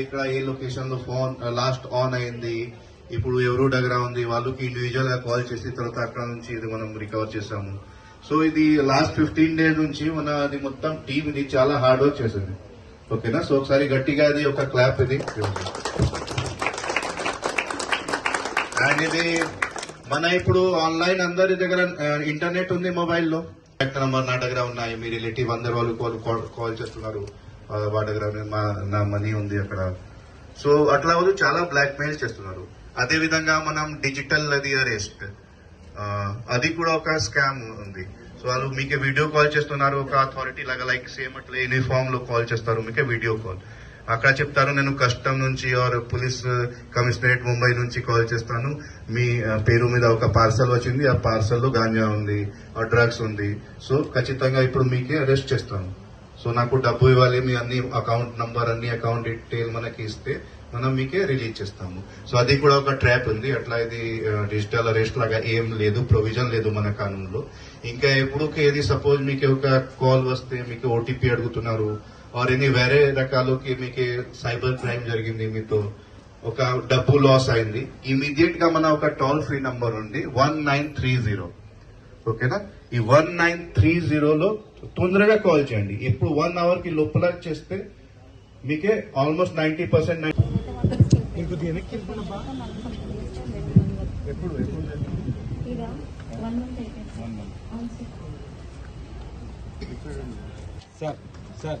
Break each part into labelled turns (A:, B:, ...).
A: ఇక్కడ ఏ లొకేషన్లో phone last on అయింది ఇప్పుడు ఎవరు దగ్గర ఉంది వాళ్ళకి ఇండివిజువల్గా కాల్ చేసి తర్వాత అక్కడ నుంచి ఇది మనం రికవర్ చేసాము సో ఇది లాస్ట్ ఫిఫ్టీన్ డేస్ నుంచి మన అది మొత్తం టీమ్ ఇది చాలా హార్డ్ వర్క్ చేసింది. ఓకేనా సో ఒకసారి గట్టిగా అది ఒక క్లాప్ ఇది. అండ్ ఇది మన ఇప్పుడు ఆన్లైన్ అందరి దగ్గర ఇంటర్నెట్ ఉంది మొబైల్లో నంబర్ నా దగ్గర ఉన్నాయి మీ రిలేటివ్ అందరు వాళ్ళు కాల్- కాల్ చేస్తున్నారు. ఆ, మా నా మనీ ఉంది అక్కడ. సో అట్లా వాళ్ళు చాలా బ్లాక్ మెయిల్ చేస్తున్నారు. అదే విధంగా మనం డిజిటల్ అది అరెస్ట్ అది కూడా ఒక స్కామ్ ఉంది. సో వాళ్ళు మీకే వీడియో కాల్ చేస్తున్నారు ఒక అథారిటీ లాగా లైక్ సేమ్ అట్లా యూనిఫామ్లో కాల్ చేస్తారు మీకే వీడియో కాల్ అక్కడ చెప్తారు నేను కస్టమ్ నుంచి ఆర్ పోలీస్ కమిషనరేట్ ముంబై నుంచి కాల్ చేస్తాను. మీ పేరు మీద ఒక పార్సల్ వచ్చింది ఆ పార్సల్లో గాంజా ఉంది ఆ డ్రగ్స్ ఉంది. సో ఖచ్చితంగా ఇప్పుడు మీకే అరెస్ట్ చేస్తాను. సో నాకు డబ్బు ఇవ్వాలి మీ అన్ని అకౌంట్ నంబర్ అన్ని అకౌంట్ డీటెయిల్ మనకి ఇస్తే మనం మీకే రిలీజ్ చేస్తాము. సో అది కూడా ఒక ట్రాప్ ఉంది. అట్లా ఇది డిజిటల్ అరెస్ట్ లాగా ఏం లేదు ప్రొవిజన్ లేదు మన కానూన్లో ఇంకా ఎప్పుడు ఏది సపోజ్ మీకు ఒక కాల్ వస్తే మీకు ఓటీపీ అడుగుతున్నారు ఆర్ ఎనీ వేరే రకాలకి మీకు సైబర్ క్రైమ్ జరిగింది మీతో ఒక డబ్బు లాస్ అయింది ఇమీడియట్గా మన ఒక టోల్ ఫ్రీ నంబర్ ఉంది వన్ నైన్ త్రీ జీరో. ఓకేనా? ఈ వన్ నైన్ త్రీ జీరోలో తొందరగా కాల్ చేయండి. ఇప్పుడు వన్ అవర్కి లోపల చేస్తే మీకే ఆల్మోస్ట్ నైన్టీ పర్సెంట్
B: ఎప్పుడు
C: అయిపోయింది. Sir.
B: Sir sir.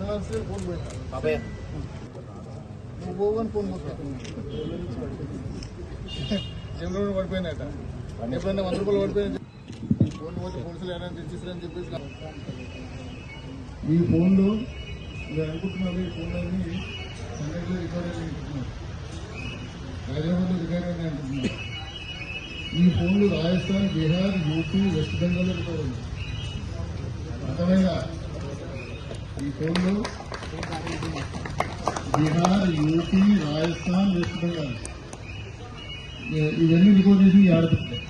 B: Sir
D: phone నువ్వు పోవని ఫోన్ పోతా జనరల్ పడిపోయినాయట. ఎప్పుడైనా వంద రూపాయలు పడిపోయినా ఈ ఫోన్ పోతే పోలీసులు ఏమైనా తెచ్చిస్తారని చెప్పేసి ఈ ఫోన్లు మీరు అనుకుంటున్నారు ఈ ఫోన్లన్నీ సంగతిలో రికార్డ్ అయ్యి అనుకుంటున్నారు హైదరాబాద్లో రికార్డ్ అయ్యి అనుకుంటున్నారు ఈ ఫోన్లు రాజస్థాన్ బీహార్ యూపీ వెస్ట్ బెంగాల్లో రికార్డ్ ఉంది అర్థమైందా? ఈ ఫోన్లు బీహార్ యూపీ రాజస్థాన్ వెస్ట్ బెంగాల్. ఇవన్నీ రికార్డ్ చేసి ఆడుతుంటాయి